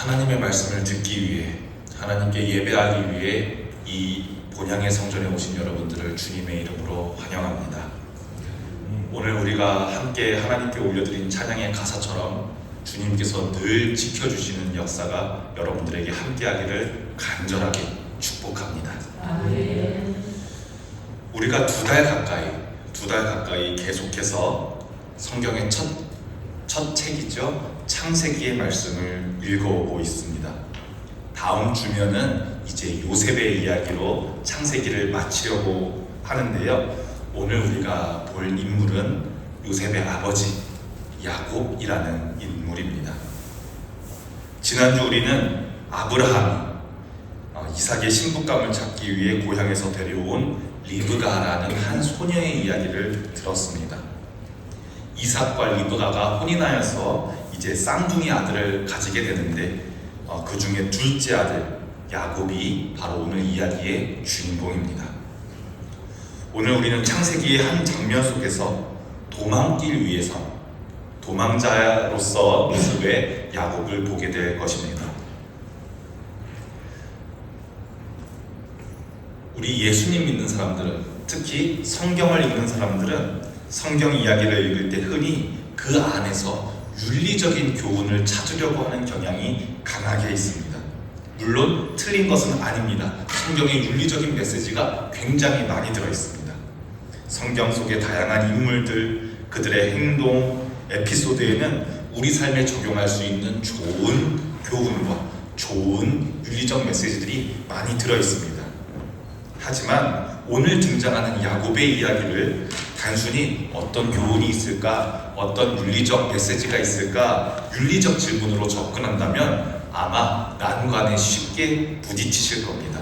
하나님의 말씀을 듣기 위해 하나님께 예배하기 위해 이 본향의 성전에 오신 여러분들을 주님의 이름으로 환영합니다. 오늘 우리가 함께 하나님께 올려드린 찬양의 가사처럼 주님께서 늘 지켜주시는 역사가 여러분들에게 함께하기를 간절하게 축복합니다. 우리가 두 달 가까이 두 달 가까이 계속해서 성경의 첫, 첫 책이죠 창세기의 말씀을 읽어오고 있습니다. 다음 주면은 이제 요셉의 이야기로 창세기를 마치려고 하는데요. 오늘 우리가 볼 인물은 요셉의 아버지 야곱이라는 인물입니다. 지난주 우리는 아브라함이 어, 이삭의 신부감을 찾기 위해 고향에서 데려온 리브가라는 한 소녀의 이야기를 들었습니다. 이삭과 리브가가 혼인하여서 이제 쌍둥이 아들을 가지게 되는데 어, 그 중에 둘째 아들 야곱이 바로 오늘 이야기의 주인공입니다. 오늘 우리는 창세기의 한 장면 속에서 도망길 위해서 도망자로서 모습의 야곱을 보게 될 것입니다. 우리 예수님 믿는 사람들은 특히 성경을 읽는 사람들은 성경 이야기를 읽을 때 흔히 그 안에서 윤리적인 교훈을 찾으려고 하는 경향이 강하게 있습니다. 물론 틀린 것은 아닙니다. 성경에 윤리적인 메시지가 굉장히 많이 들어 있습니다. 성경 속의 다양한 인물들, 그들의 행동, 에피소드에는 우리 삶에 적용할 수 있는 좋은 교훈과 좋은 윤리적 메시지들이 많이 들어 있습니다. 하지만 오늘 등장하는 야곱의 이야기를 단순히 어떤 교훈이 있을까, 어떤 윤리적 메시지가 있을까, 윤리적 질문으로 접근한다면 아마 난관에 쉽게 부딪히실 겁니다.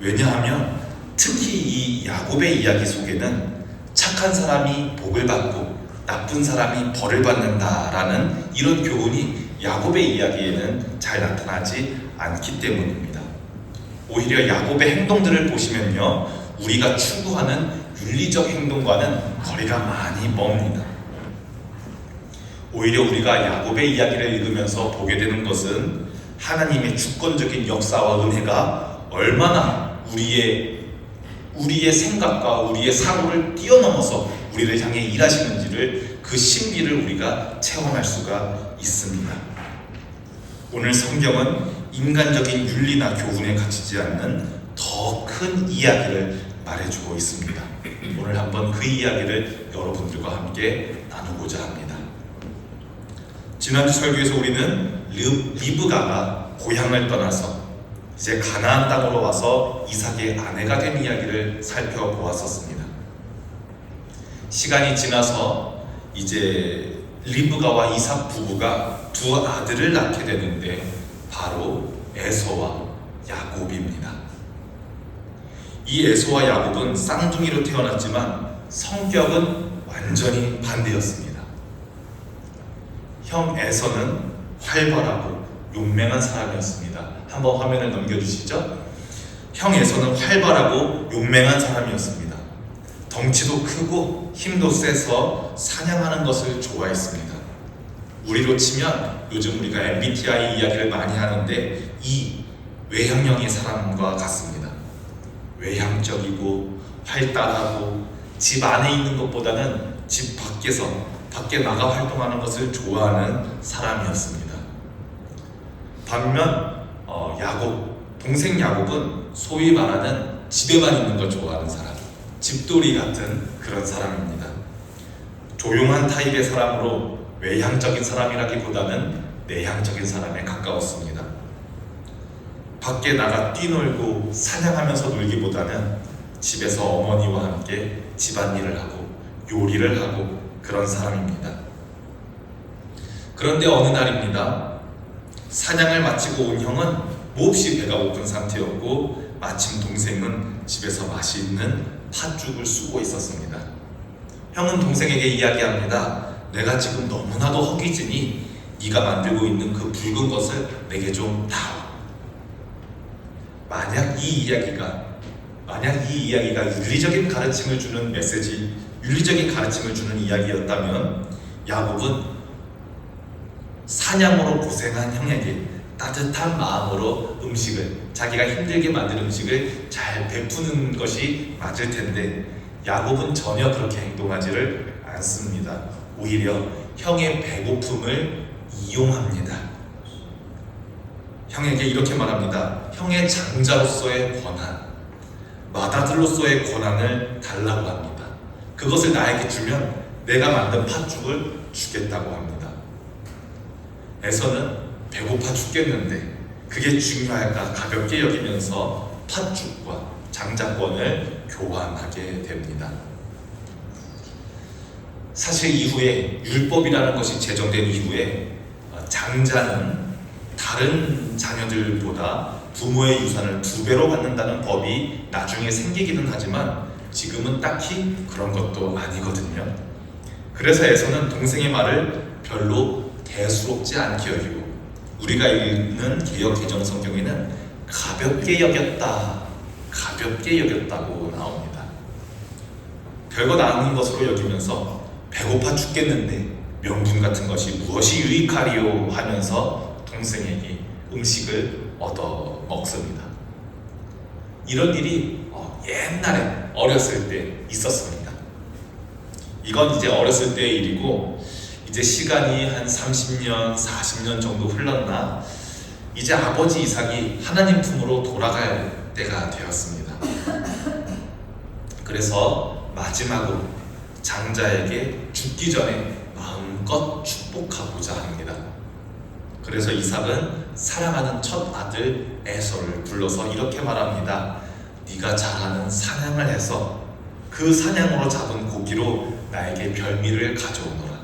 왜냐하면 특히 이 야곱의 이야기 속에는 착한 사람이 복을 받고 나쁜 사람이 벌을 받는다라는 이런 교훈이 야곱의 이야기에는 잘 나타나지 않기 때문입니다. 오히려 야곱의 행동들을 보시면요, 우리가 추구하는 윤리적 행동과는 거리가 많이 멉니다. 오히려 우리가 야곱의 이야기를 읽으면서 보게 되는 것은 하나님의 주권적인 역사와 은혜가 얼마나 우리의 우리의 생각과 우리의 사고를 뛰어넘어서 우리를 향해 일하시는지를 그 신비를 우리가 체험할 수가 있습니다. 오늘 성경은 인간적인 윤리나 교훈에 갇히지 않는 더 큰 이야기를 말해주고 있습니다. 오늘 한번 그 이야기를 여러분들과 함께 나누고자 합니다. 지난주 설교에서 우리는 리브가가 고향을 떠나서 이제 가나안 땅으로 와서 이삭의 아내가 된 이야기를 살펴보았었습니다. 시간이 지나서 이제 리브가와 이삭 부부가 두 아들을 낳게 되는데 바로 에서와 야곱입니다. 이 에서와 야곱은 쌍둥이로 태어났지만 성격은 완전히 반대였습니다. 형 에서는 활발하고 용맹한 사람이었습니다. 한번 화면을 넘겨주시죠. 형 에서는 활발하고 용맹한 사람이었습니다. 덩치도 크고 힘도 세서 사냥하는 것을 좋아했습니다. 우리로 치면 요즘 우리가 MBTI 이야기를 많이 하는데 이 외향형의 사람과 같습니다. 외향적이고 활달하고 집 안에 있는 것보다는 집 밖에서 밖에 나가 활동하는 것을 좋아하는 사람이었습니다. 반면 어, 야곱 동생 야곱은 소위 말하는 집에만 있는 걸 좋아하는 사람, 집돌이 같은 그런 사람입니다. 조용한 타입의 사람으로 외향적인 사람이라기보다는 내향적인 사람에 가까웠습니다. 밖에 나가 뛰놀고 사냥하면서 놀기보다는 집에서 어머니와 함께 집안일을 하고 요리를 하고 그런 사람입니다. 그런데 어느 날입니다. 사냥을 마치고 온 형은 몹시 배가 고픈 상태였고 마침 동생은 집에서 맛있는 팥죽을 쑤고 있었습니다. 형은 동생에게 이야기합니다. 내가 지금 너무나도 허기지니 네가 만들고 있는 그 붉은 것을 내게 좀 다오. 만약 이 이야기가 만약 이 이야기가 윤리적인 가르침을 주는 메시지, 윤리적인 가르침을 주는 이야기였다면 야곱은 사냥으로 고생한 형에게 따뜻한 마음으로 음식을 자기가 힘들게 만든 음식을 잘 베푸는 것이 맞을 텐데 야곱은 전혀 그렇게 행동하지를 않습니다. 오히려 형의 배고픔을 이용합니다. 형에게 이렇게 말합니다. 형의 장자로서의 권한, 마다들로서의 권한을 달라고 합니다. 그것을 나에게 주면 내가 만든 팥죽을 주겠다고 합니다. 에서는 배고파 죽겠는데 그게 중요할까 가볍게 여기면서 팥죽과 장자권을 교환하게 됩니다. 사실 이후에 율법이라는 것이 제정된 이후에 어, 장자는 다른 자녀들보다 부모의 유산을 두 배로 받는다는 법이 나중에 생기기는 하지만 지금은 딱히 그런 것도 아니거든요. 그래서 에서는 동생의 말을 별로 대수롭지 않게 여기고 우리가 읽는 개혁 개정 성경에는 가볍게 여겼다, 가볍게 여겼다고 나옵니다. 별것 아닌 것으로 여기면서 배고파 죽겠는데 명분 같은 것이 무엇이 유익하리요 하면서 동생에게 음식을 얻어 먹습니다. 이런 일이 어, 옛날에 어렸을 때 있었습니다. 이건 이제 어렸을 때의 일이고 이제 시간이 한 30년, 40년 정도 흘렀나 이제 아버지 이삭이 하나님 품으로 돌아갈 때가 되었습니다. 그래서 마지막으로 장자에게 죽기 전에 마음껏 축복하고자 합니다. 그래서 이삭은 사랑하는 첫 아들 에서를 불러서 이렇게 말합니다. 네가 잘하는 사냥을 해서 그 사냥으로 잡은 고기로 나에게 별미를 가져오너라.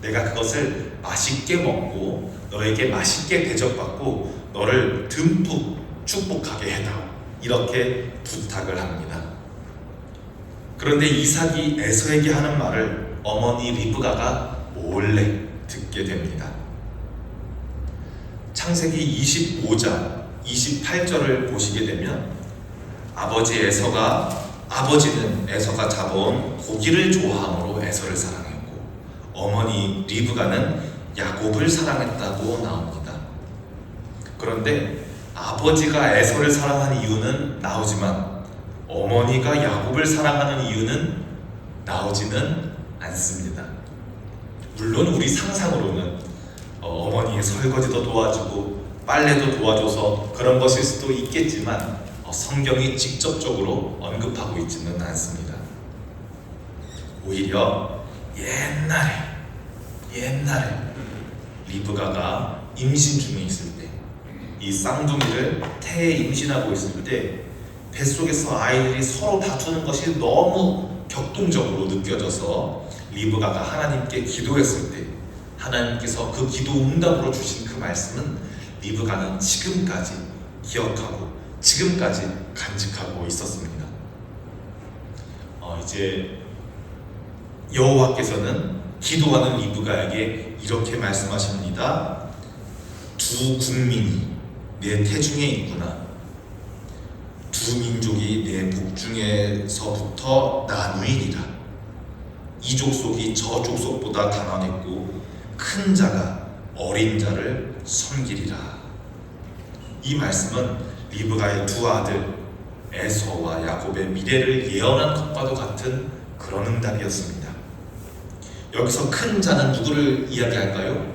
내가 그것을 맛있게 먹고 너에게 맛있게 대접받고 너를 듬뿍 축복하게 해다오. 이렇게 부탁을 합니다. 그런데 이삭이 에서에게 하는 말을 어머니 리브가가 몰래 듣게 됩니다. 창세기 25장 28절을 보시게 되면 아버지 에서가 아버지는 에서가 잡아온 고기를 좋아함으로 에서를 사랑했고 어머니 리브가는 야곱을 사랑했다고 나옵니다. 그런데 아버지가 에서를 사랑한 이유는 나오지만 어머니가 야곱을 사랑하는 이유는 나오지는 않습니다. 물론 우리 상상으로는 어, 어머니의 설거지도 도와주고 빨래도 도와줘서 그런 것일 수도 있겠지만 어, 성경이 직접적으로 언급하고 있지는 않습니다. 오히려 옛날에 옛날에 리브가가 임신 중에 있을 때 이 쌍둥이를 태에 임신하고 있을 때 뱃속에서 아이들이 서로 다투는 것이 너무 격동적으로 느껴져서 리브가가 하나님께 기도했을 때 하나님께서 그 기도 응답으로 주신 그 말씀은 리브가는 지금까지 기억하고 지금까지 간직하고 있었습니다. 어, 이제 여호와께서는 기도하는 리브가에게 이렇게 말씀하십니다. 두 국민이 내 태중에 있구나. 두 민족이 내 복중에서부터 나누이니라. 이 족속이 저 족속보다 가난했고 큰 자가 어린 자를 섬기리라. 이 말씀은 리브가의 두 아들 에서와 야곱의 미래를 예언한 것과도 같은 그런 응답이었습니다. 여기서 큰 자는 누구를 이야기할까요?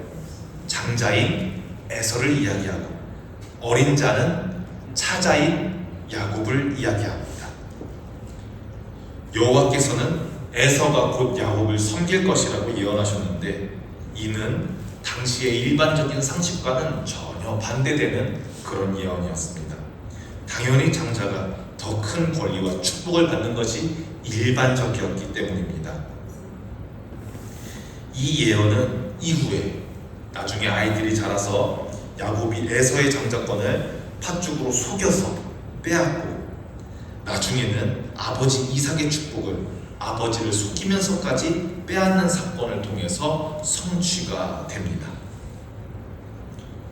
장자인 에서를 이야기하고 어린 자는 차자인 야곱을 이야기합니다. 여호와께서는 에서가 곧 야곱을 섬길 것이라고 예언하셨는데 이는 당시의 일반적인 상식과는 전혀 반대되는 그런 예언이었습니다. 당연히 장자가 더 큰 권리와 축복을 받는 것이 일반적이었기 때문입니다. 이 예언은 이후에 나중에 아이들이 자라서 야곱이 에서의 장자권을 팥죽으로 속여서 빼앗고 나중에는 아버지 이삭의 축복을 아버지를 속이면서까지 빼앗는 사건을 통해서 성취가 됩니다.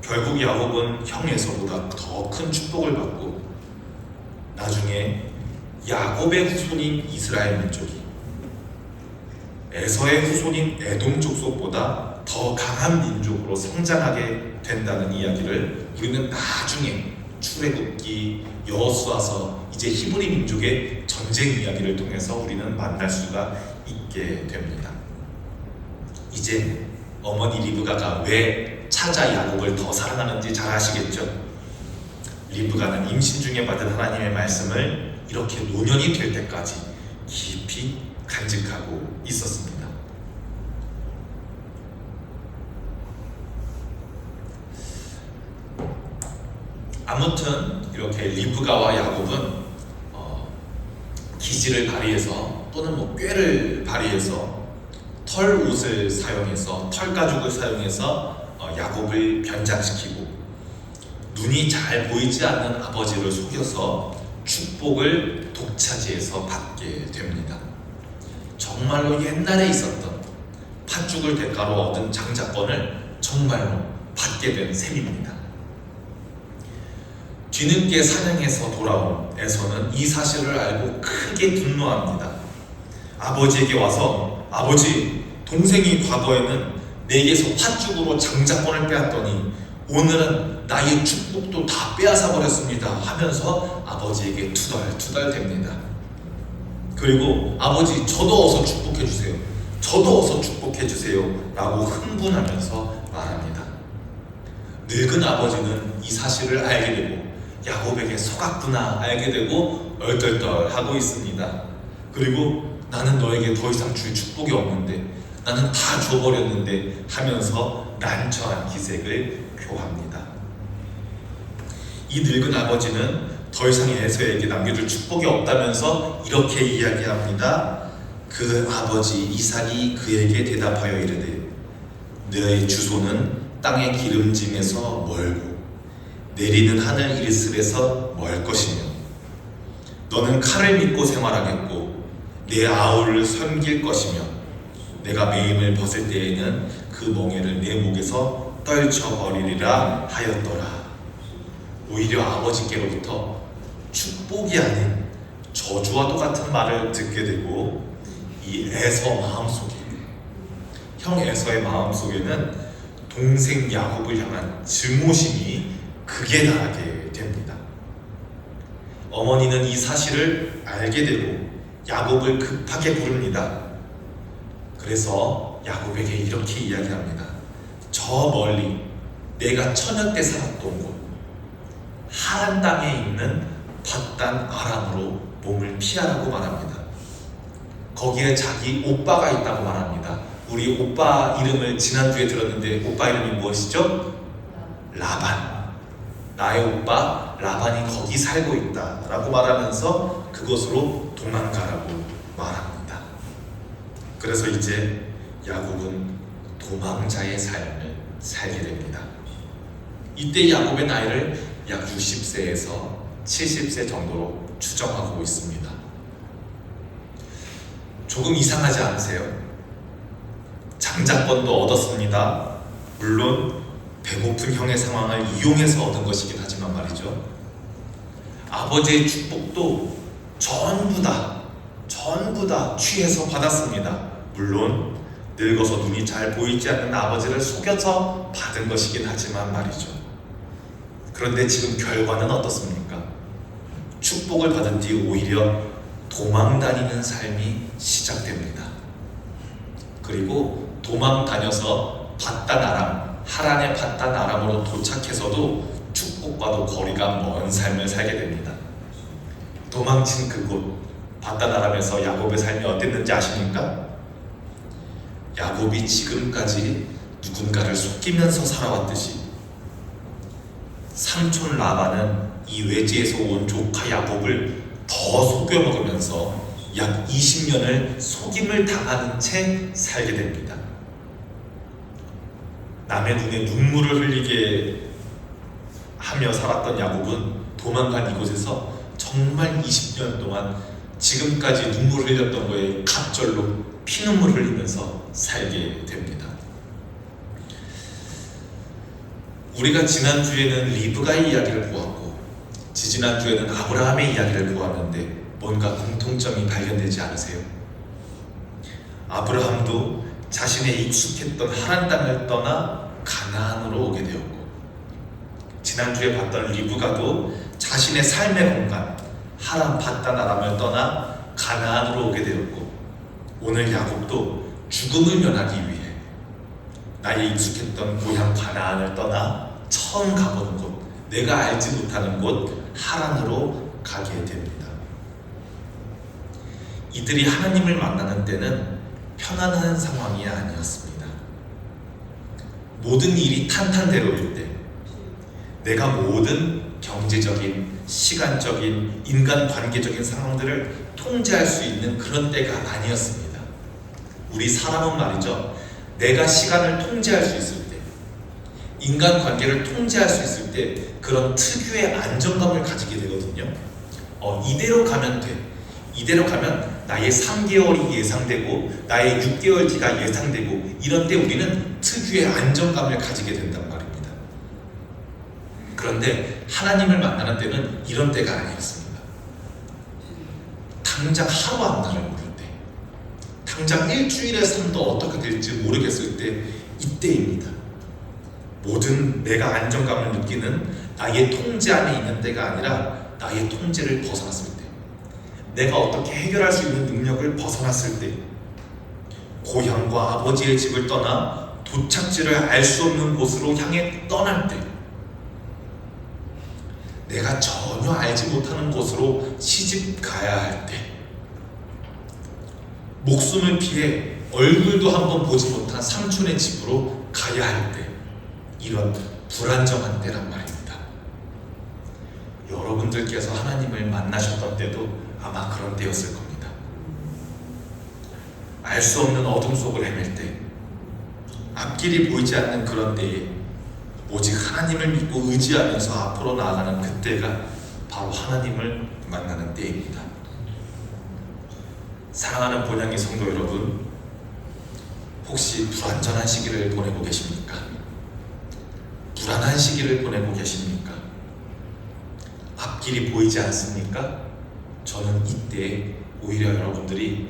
결국 야곱은 형 에서보다 더 큰 축복을 받고 나중에 야곱의 후손인 이스라엘 민족이 에서의 후손인 에돔 족속보다 더더 강한 민족으로 성장하게 된다는 이야기를 우리는 나중에 출애굽기 여호수아서 이제 히브리 민족의 전쟁 이야기를 통해서 우리는 만날 수가 있게 됩니다. 이제 어머니 리브가가 왜 찾아 야곱을 더 사랑하는지 잘 아시겠죠? 리브가는 임신 중에 받은 하나님의 말씀을 이렇게 노년이 될 때까지 깊이 간직하고 있었습니다. 아무튼 이렇게 리브가와 야곱은 어, 기지를 발휘해서 또는 뭐 꾀를 발휘해서 털 옷을 사용해서 털 가죽을 사용해서 어, 야곱을 변장시키고 눈이 잘 보이지 않는 아버지를 속여서 축복을 독차지해서 받게 됩니다. 정말로 옛날에 있었던 팥죽을 대가로 얻은 장자권을 정말로 받게 된 셈입니다. 뒤늦게 사냥해서 돌아온 에서는 이 사실을 알고 크게 분노합니다. 아버지에게 와서 아버지 동생이 과거에는 내게서 팥죽으로 장자권을 빼앗더니 오늘은 나의 축복도 다 빼앗아 버렸습니다 하면서 아버지에게 투덜투덜 됩니다. 그리고 아버지 저도 어서 축복해 주세요. 저도 어서 축복해 주세요. 라고 흥분하면서 말합니다. 늙은 아버지는 이 사실을 알게 되고 야곱에게 속았구나 알게 되고 얼떨떨하고 있습니다. 그리고 나는 너에게 더 이상 줄 축복이 없는데 나는 다 줘버렸는데 하면서 난처한 기색을 표합니다. 이 늙은 아버지는 더 이상 에서에게 남겨줄 축복이 없다면서 이렇게 이야기합니다. 그 아버지 이삭이 그에게 대답하여 이르되 너의 주소는 땅의 기름짐에서 멀고 내리는 하늘 일습에서 멀 것이며? 너는 칼을 믿고 생활하겠고 내 아우를 섬길 것이며? 내가 매임을 벗을 때에는 그 멍에를 내 목에서 떨쳐버리리라 하였더라. 오히려 아버지께로부터 축복이 아닌 저주와 똑같은 말을 듣게 되고 이 에서 마음속에 형 에서의 마음속에는 동생 야곱을 향한 증오심이 극에 달하게 됩니다. 어머니는 이 사실을 알게 되고 야곱을 급하게 부릅니다. 그래서 야곱에게 이렇게 이야기합니다. 저 멀리 내가 천여 때 살았던 곳 하란 땅에 있는 바단 아람으로 몸을 피하라고 말합니다. 거기에 자기 오빠가 있다고 말합니다. 우리 오빠 이름을 지난주에 들었는데 오빠 이름이 무엇이죠? 라반. 나의 오빠 라반이 거기 살고 있다 라고 말하면서 그곳으로 도망가라고 말합니다. 그래서 이제 야곱은 도망자의 삶을 살게 됩니다. 이때 야곱의 나이를 약 60세에서 70세 정도로 추정하고 있습니다. 조금 이상하지 않으세요? 장자권도 얻었습니다. 물론 배고픈 형의 상황을 이용해서 얻은 것이긴 하지만 말이죠. 아버지의 축복도 전부 다, 전부 다 취해서 받았습니다. 물론 늙어서 눈이 잘 보이지 않는 아버지를 속여서 받은 것이긴 하지만 말이죠. 그런데 지금 결과는 어떻습니까? 축복을 받은 뒤 오히려 도망 다니는 삶이 시작됩니다. 그리고 도망 다녀서 바단 아람, 하란의 바단 아람으로 도착해서도 축복과도 거리가 먼 삶을 살게 됩니다. 도망친 그곳 바단 아람에서 야곱의 삶이 어땠는지 아십니까? 야곱이 지금까지 누군가를 속이면서 살아왔듯이 삼촌 라반은 이 외지에서 온 조카 야곱을 더 속여 먹으면서 약 20년을 속임을 당하는 채 살게 됩니다. 남의 눈에 눈물을 흘리게 하며 살았던 야곱은 도망간 이곳에서 정말 20년 동안 지금까지 눈물을 흘렸던 거에 갑절로 피눈물 흘리면서 살게 됩니다. 우리가 지난주에는 리브가의 이야기를 보았고 지지난주에는 아브라함의 이야기를 보았는데 뭔가 공통점이 발견되지 않으세요? 아브라함도 자신의 익숙했던 하란 땅을 떠나 가나안으로 오게 되었고 지난주에 봤던 리브가도 자신의 삶의 공간 하란 바단 아람을 떠나 가나안으로 오게 되었고 오늘 야곱도 죽음을 면하기 위해 나의 익숙했던 고향 가나안을 떠나 처음 가보는 곳 내가 알지 못하는 곳 하란으로 가게 됩니다. 이들이 하나님을 만나는 때는 편안한 상황이 아니었습니다. 모든 일이 탄탄대로일 때, 내가 모든 경제적인, 시간적인, 인간 관계적인 상황들을 통제할 수 있는 그런 때가 아니었습니다. 우리 사람은 말이죠. 내가 시간을 통제할 수 있을 때, 인간 관계를 통제할 수 있을 때 그런 특유의 안정감을 가지게 되거든요. 어, 이대로 가면 돼. 이대로 가면 나의 3개월이 예상되고 나의 6개월 뒤가 예상되고 이런 때 우리는 특유의 안정감을 가지게 된단 말입니다. 그런데 하나님을 만나는 때는 이런 때가 아니었습니다. 당장 하루 앞날을 모를 때, 당장 일주일의 삶도 어떻게 될지 모르겠을 때 이때입니다. 모든 내가 안정감을 느끼는 나의 통제 안에 있는 때가 아니라 나의 통제를 벗어났을 때, 내가 어떻게 해결할 수 있는 능력을 벗어났을 때, 고향과 아버지의 집을 떠나 도착지를 알 수 없는 곳으로 향해 떠날 때, 내가 전혀 알지 못하는 곳으로 시집 가야 할 때, 목숨을 피해 얼굴도 한번 보지 못한 삼촌의 집으로 가야 할 때, 이런 불안정한 때란 말입니다. 여러분들께서 하나님을 만나셨던 때도 아마 그런 때였을 겁니다. 알 수 없는 어둠 속을 헤맬 때, 앞길이 보이지 않는 그런 때에 오직 하나님을 믿고 의지하면서 앞으로 나아가는 그때가 바로 하나님을 만나는 때입니다. 사랑하는 본향의 성도 여러분, 혹시 불완전한 시기를 보내고 계십니까? 불안한 시기를 보내고 계십니까? 앞길이 보이지 않습니까? 저는 이때 오히려 여러분들이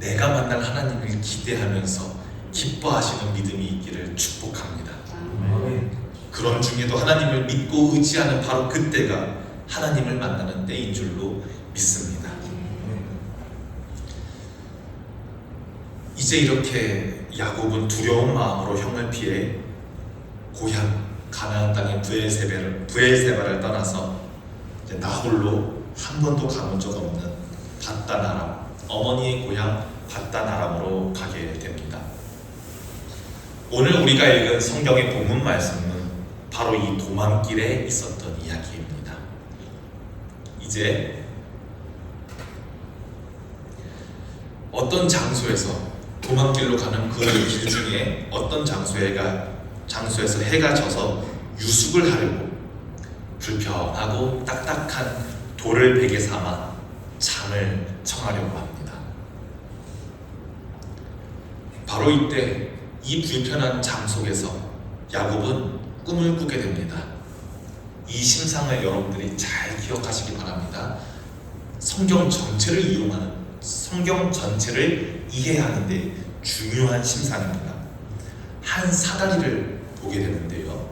내가 만날 하나님을 기대하면서 기뻐하시는 믿음이 있기를 축복합니다. 그런 중에도 하나님을 믿고 의지하는 바로 그때가 하나님을 만나는 때인 줄로 믿습니다. 이제 이렇게 야곱은 두려운 마음으로 형을 피해 고향 가나안 땅의 부엘세바를 부엘세바를 떠나서 나홀로 한 번도 가본 적 없는 바다나람 어머니의 고향 바다나람으로 가게 됩니다. 오늘 우리가 읽은 성경의 본문 말씀은 바로 이 도망길에 있었던 이야기입니다. 이제 어떤 장소에서 도망길로 가는 그 길 중에 어떤 장소에가 장소에서 해가 져서 유숙을 하려고 불편하고 딱딱한 돌을 베개 삼아 잠을 청하려고 합니다. 바로 이때 이 불편한 잠 속에서 야곱은 꿈을 꾸게 됩니다. 이 심상을 여러분들이 잘 기억하시기 바랍니다. 성경 전체를 이용하는 성경 전체를 이해하는데 중요한 심상입니다. 한 사다리를 보게 되는데요.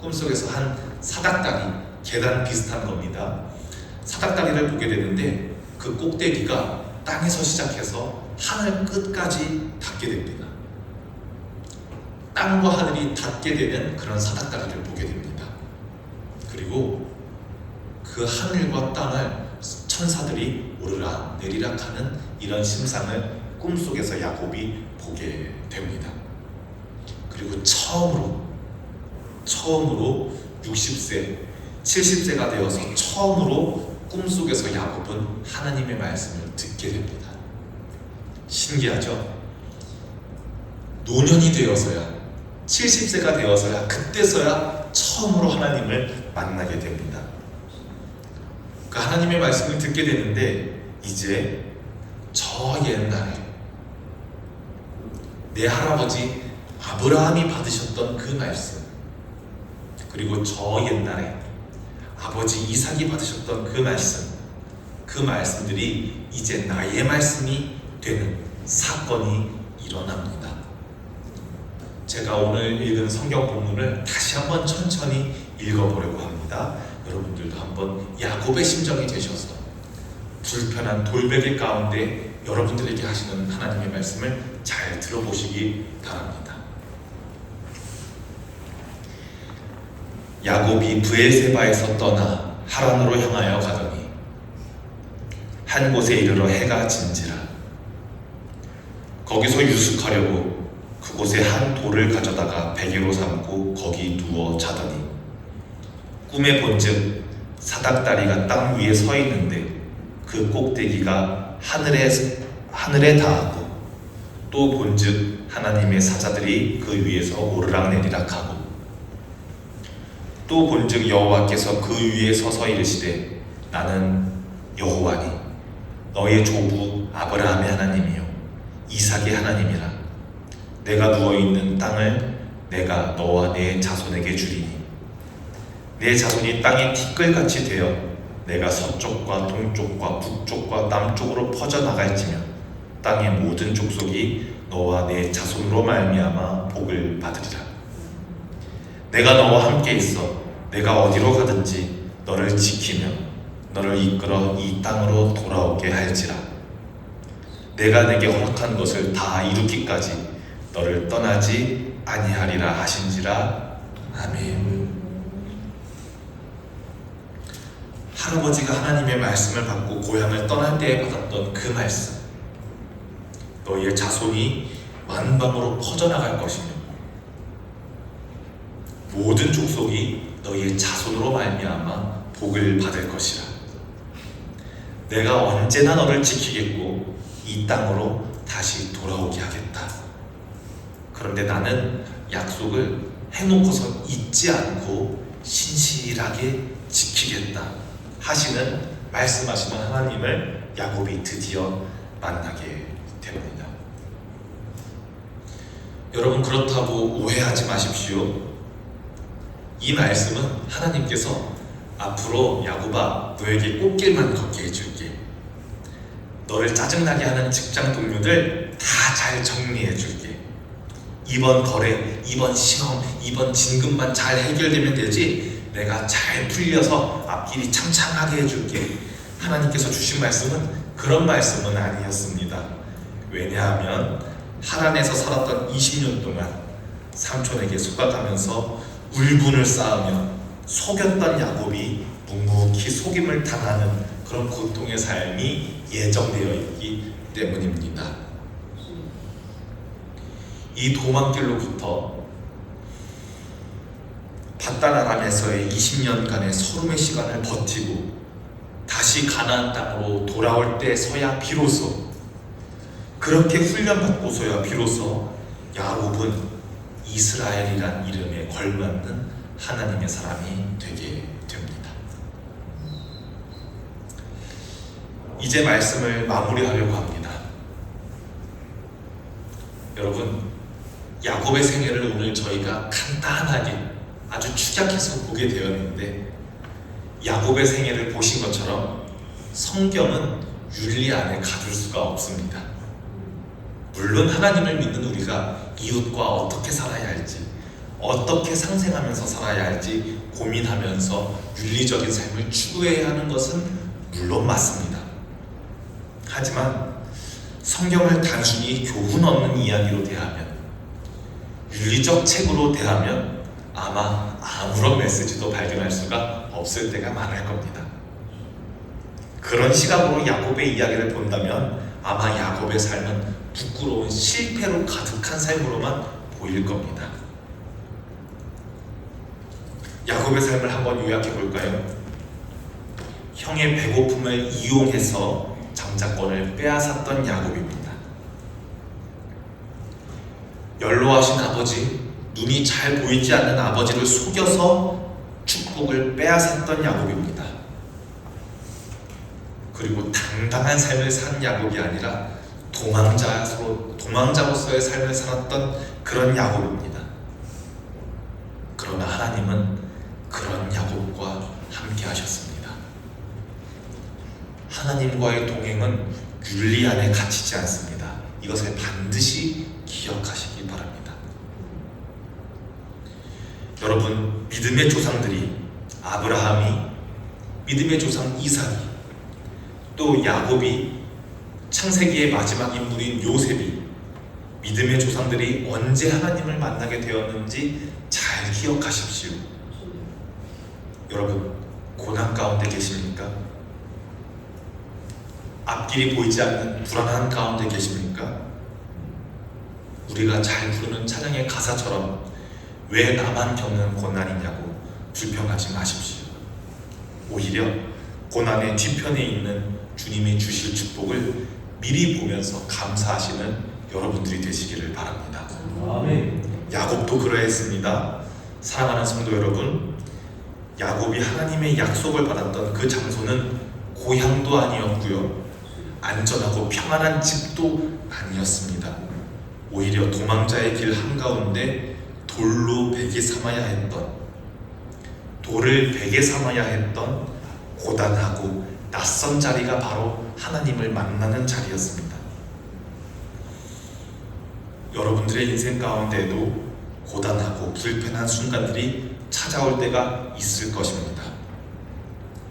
꿈속에서 한 사닥다리, 계단 비슷한 겁니다. 사닥다리를 보게 되는데 그 꼭대기가 땅에서 시작해서 하늘 끝까지 닿게 됩니다. 땅과 하늘이 닿게 되는 그런 사닥다리를 보게 됩니다. 그리고 그 하늘과 땅을 천사들이 오르락 내리락 하는 이런 심상을 꿈속에서 야곱이 보게 됩니다. 그리고 처음으로 처음으로 60세, 70세가 되어서 처음으로 꿈속에서 야곱은 하나님의 말씀을 듣게 됩니다. 신기하죠? 노년이 되어서야 70세가 되어서야 그때서야 처음으로 하나님을 만나게 됩니다. 그 하나님의 말씀을 듣게 되는데 이제 저 옛날에 내 할아버지 아브라함이 받으셨던 그 말씀 그리고 저 옛날에 아버지 이삭이 받으셨던 그 말씀 그 말씀들이 이제 나의 말씀이 되는 사건이 일어납니다. 제가 오늘 읽은 성경 본문을 다시 한번 천천히 읽어보려고 합니다. 여러분들도 한번 야곱의 심정이 되셔서 불편한 돌베개 가운데 여러분들에게 하시는 하나님의 말씀을 잘 들어보시기 바랍니다. 야곱이 브엘세바에서 떠나 하란으로 향하여 가더니 한 곳에 이르러 해가 진지라. 거기서 유숙하려고 그곳에 한 돌을 가져다가 베개로 삼고 거기 누워 자더니 꿈에 본즉 사닥다리가 땅 위에 서 있는데 그 꼭대기가 하늘에 하늘에 닿았고 또 본즉 하나님의 사자들이 그 위에서 오르락내리락하고 또 본즉 여호와께서 그 위에 서서 이르시되 나는 여호와니 너의 조부 아브라함의 하나님이요 이삭의 하나님이라 내가 누워 있는 땅을 내가 너와 내 자손에게 주리니 내 자손이 땅에 티끌같이 되어 내가 서쪽과 동쪽과 북쪽과 남쪽으로 퍼져 나갈지며 땅의 모든 족속이 너와 내 자손으로 말미암아 복을 받으리라. 내가 너와 함께 있어 내가 어디로 가든지 너를 지키며 너를 이끌어 이 땅으로 돌아오게 할지라. 내가 내게 허락한 것을 다 이루기까지 너를 떠나지 아니하리라 하신지라. 아멘. 할아버지가 하나님의 말씀을 받고 고향을 떠날 때에 받았던 그 말씀. 너희의 자손이 만방으로 퍼져나갈 것이며 모든 족속이 너희의 자손으로 말미암아 복을 받을 것이라. 내가 언제나 너를 지키겠고 이 땅으로 다시 돌아오게 하겠다. 그런데 나는 약속을 해놓고서 잊지 않고 신실하게 지키겠다 하시는 말씀하시는 하나님을 야곱이 드디어 만나게 됩니다. 여러분 그렇다고 오해하지 마십시오. 이 말씀은 하나님께서 앞으로 야곱아 너에게 꽃길만 걷게 해줄게. 너를 짜증나게 하는 직장 동료들 다 잘 정리해 줄게. 이번 거래, 이번 시험, 이번 진급만 잘 해결되면 되지. 내가 잘 풀려서 앞길이 창창하게 해줄게. 하나님께서 주신 말씀은 그런 말씀은 아니었습니다. 왜냐하면 하란에서 살았던 20년 동안 삼촌에게 속아가면서 울분을 쌓으며 속였던 야곱이 묵묵히 속임을 당하는 그런 고통의 삶이 예정되어 있기 때문입니다. 이 도망길로부터 바다나람에서의 20년간의 서름의 시간을 버티고 다시 가나안 땅으로 돌아올 때 서야 비로소 그렇게 훈련받고서야 비로소 야곱은 이스라엘이란 이름에 걸맞는 하나님의 사람이 되게 됩니다. 이제 말씀을 마무리하려고 합니다. 여러분, 야곱의 생애를 오늘 저희가 간단하게 아주 축약해서 보게 되었는데 야곱의 생애를 보신 것처럼 성경은 윤리 안에 가둘 수가 없습니다. 물론 하나님을 믿는 우리가 이웃과 어떻게 살아야 할지, 어떻게 상생하면서 살아야 할지 고민하면서 윤리적인 삶을 추구해야 하는 것은 물론 맞습니다. 하지만 성경을 단순히 교훈 얻는 이야기로 대하면, 윤리적 책으로 대하면 아마 아무런 메시지도 발견할 수가 없을 때가 많을 겁니다. 그런 시각으로 야곱의 이야기를 본다면 아마 야곱의 삶은 부끄러운 실패로 가득한 삶으로만 보일 겁니다. 야곱의 삶을 한번 요약해 볼까요? 형의 배고픔을 이용해서 장자권을 빼앗았던 야곱입니다. 연로하신 아버지, 눈이 잘 보이지 않는 아버지를 속여서 축복을 빼앗았던 야곱입니다. 그리고 당당한 삶을 산 야곱이 아니라 도망자로 도망자로서의 삶을 살았던 그런 야곱입니다. 그러나 하나님은 그런 야곱과 함께 하셨습니다. 하나님과의 동행은 윤리 안에 갇히지 않습니다. 이것을 반드시 기억하시기 바랍니다. 여러분 믿음의 조상들이 아브라함이 믿음의 조상 이삭이 또 야곱이 창세기의 마지막 인물인 요셉이 믿음의 조상들이 언제 하나님을 만나게 되었는지 잘 기억하십시오. 여러분 고난 가운데 계십니까? 앞길이 보이지 않는 불안한 가운데 계십니까? 우리가 잘 부르는 찬양의 가사처럼 왜 나만 겪는 고난이냐고 불평하지 마십시오. 오히려 고난의 뒤편에 있는 주님이 주실 축복을 미리 보면서 감사하시는 여러분들이 되시기를 바랍니다. 아멘. 야곱도 그러했습니다. 사랑하는 성도 여러분, 야곱이 하나님의 약속을 받았던 그 장소는 고향도 아니었고요. 안전하고 평안한 집도 아니었습니다. 오히려 도망자의 길 한가운데 돌로 베개 삼아야 했던 돌을 베개 삼아야 했던 고단하고 낯선 자리가 바로 하나님을 만나는 자리였습니다. 여러분들의 인생 가운데에도 고단하고 불편한 순간들이 찾아올 때가 있을 것입니다.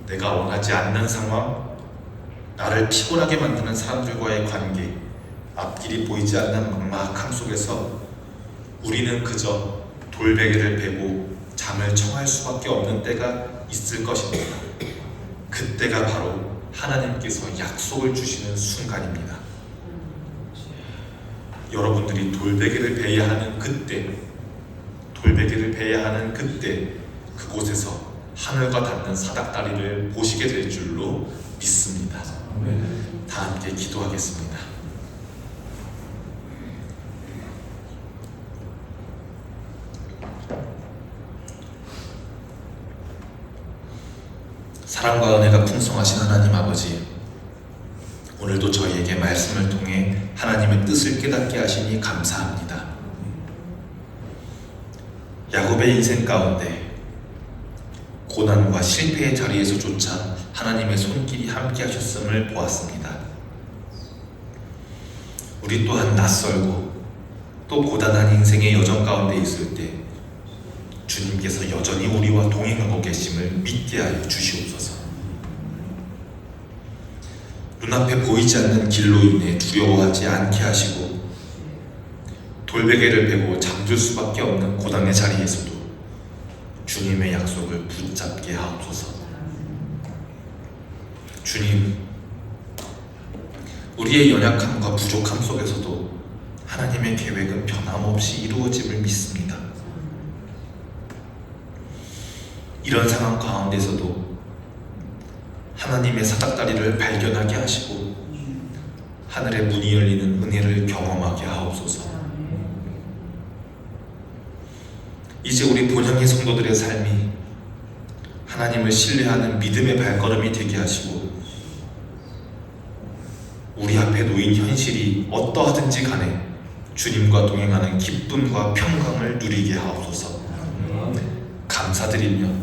내가 원하지 않는 상황, 나를 피곤하게 만드는 사람들과의 관계, 앞길이 보이지 않는 막막함 속에서 우리는 그저 돌베개를 베고 잠을 청할 수밖에 없는 때가 있을 것입니다. 그때가 바로 하나님께서 약속을 주시는 순간입니다. 여러분들이 돌베개를 베야 하는 그때, 돌베개를 베야 하는 그때, 그곳에서 하늘과 닿는 사닥다리를 보시게 될 줄로 믿습니다. 아멘. 다 함께 기도하겠습니다. 사랑과 은혜가 풍성하신 하나님 아버지, 오늘도 저희에게 말씀을 통해 하나님의 뜻을 깨닫게 하시니 감사합니다. 야곱의 인생 가운데 고난과 실패의 자리에서조차 하나님의 손길이 함께 하셨음을 보았습니다. 우리 또한 낯설고 또 고단한 인생의 여정 가운데 있을 때 주님께서 여전히 우리와 동행하고 계심을 믿게 하여 주시옵소서. 눈앞에 보이지 않는 길로 인해 두려워하지 않게 하시고 돌베개를 베고 잠들 수밖에 없는 고단의 자리에서도 주님의 약속을 붙잡게 하옵소서. 주님, 우리의 연약함과 부족함 속에서도 하나님의 계획은 변함없이 이루어짐을 믿습니다. 이런 상황 가운데서도 하나님의 사닥다리를 발견하게 하시고 하늘의 문이 열리는 은혜를 경험하게 하옵소서. 이제 우리 본향의 성도들의 삶이 하나님을 신뢰하는 믿음의 발걸음이 되게 하시고 우리 앞에 놓인 현실이 어떠하든지 간에 주님과 동행하는 기쁨과 평강을 누리게 하옵소서. 감사드리며